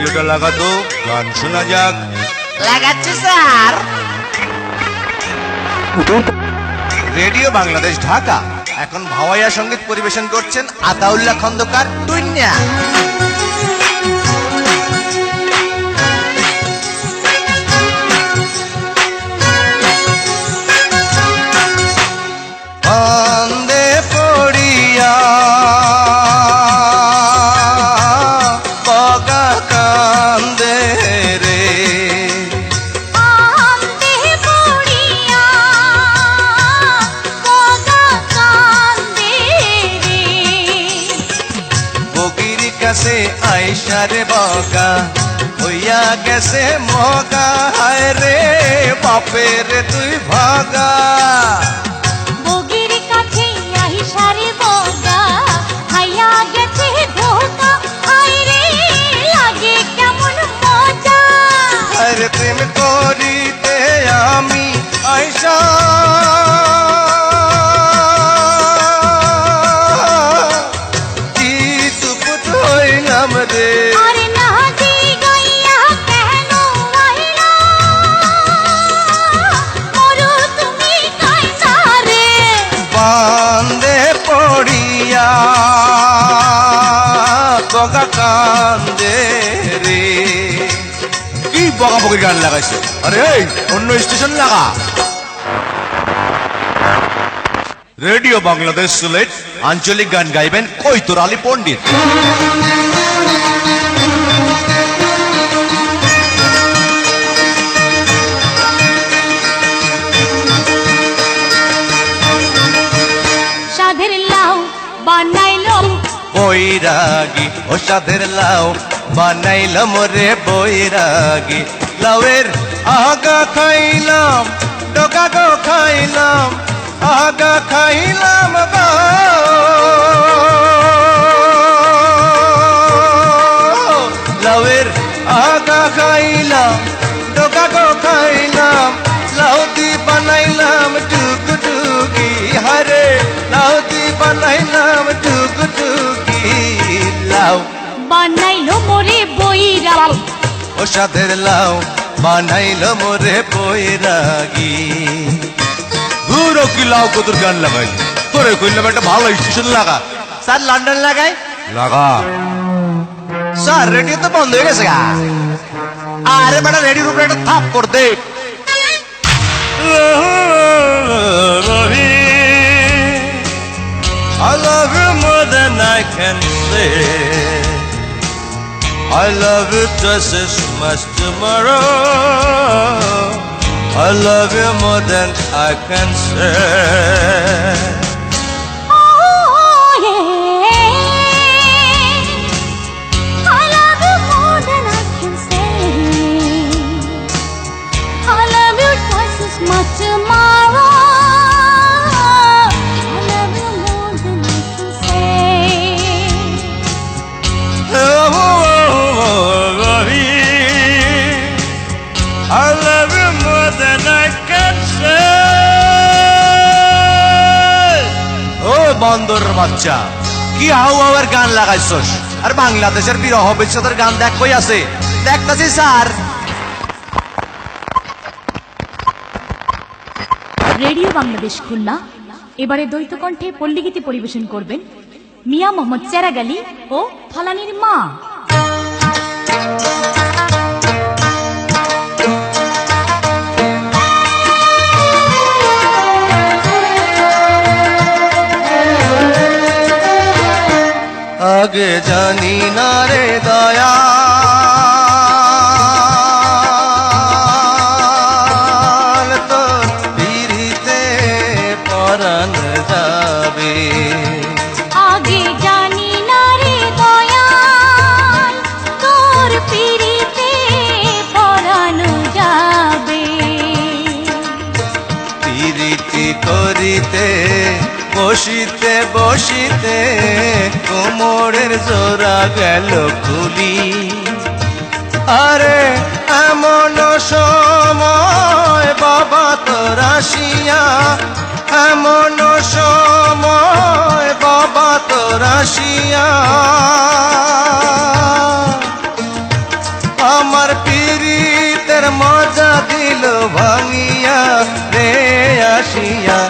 রেডিওটা লাগাতো গান শোনা যাক। লাগাচ্ছি স্যার। রেডিও বাংলাদেশ ঢাকা। এখন ভাওয়াইয়া সংগীত পরিবেশন করছেন আতাউল্লাহ খন্দকার টুইন্যা বগির কাছে আইসারে বগা হইয়া গেছে মগা। হায় রে বাপের তুই ভাগা। বগা কান্দে রে। কি বগা বগির গান লাগাইছে? আরে এই, অন্য স্টেশন লাগা। রেডিও বাংলাদেশ সিলেট, আঞ্চলিক গান গাইবেন কৈতুর আলী পণ্ডিত। বানাইলো বৈরাগী, ও সাধের লাউ বানাইলাম রে বৈরাগী। লাউয়ের আগা খাইলাম, ডগা খাইলাম, আগা খাইলাম গো। বানাইলো মোরে বইরাল ও সাধের লাউ বানাইল মোরে বৈরাগী। দূরও কি লাউ কতুর গান লাগাই? তোরে কইলাম একটা ভালো স্টেশন লাগা। স্যার লন্ডন লাগাই। লাগা। স্যার রেডিও তো বন্ধ হয়ে গেছে গা। আরে বেটা রেডিওর উপরে একটা থাপ কর দে। I love you more than I can say. I love you just as much tomorrow. I love you more than I can say. I love you more than I can say. ও বন্দর বাচ্চা কি how হাওয়ার গান লাগাইছস? আর বাংলাদেশের বিরহ বিচ্ছেদের গান দেখ কই আছে। দেখতাছি স্যার। রেডিও বাংলাদেশ খুলনা। এবারে দ্বৈত কণ্ঠে পল্লীগীতি পরিবেশন করবেন মিয়া মোহাম্মদ চেরাগালি ও ফলানির মা। আগে জানি না রে দয়া। করিতে বসিতে বসিতে মোড়ের জোড়া গেল খুলি আরে, এমন সময় বাবা তো রাশিয়া এমন সময় বাবা তো রাশিয়া আমার পিরিতের মজা দিল ভাঙিয়া রে আসিয়া।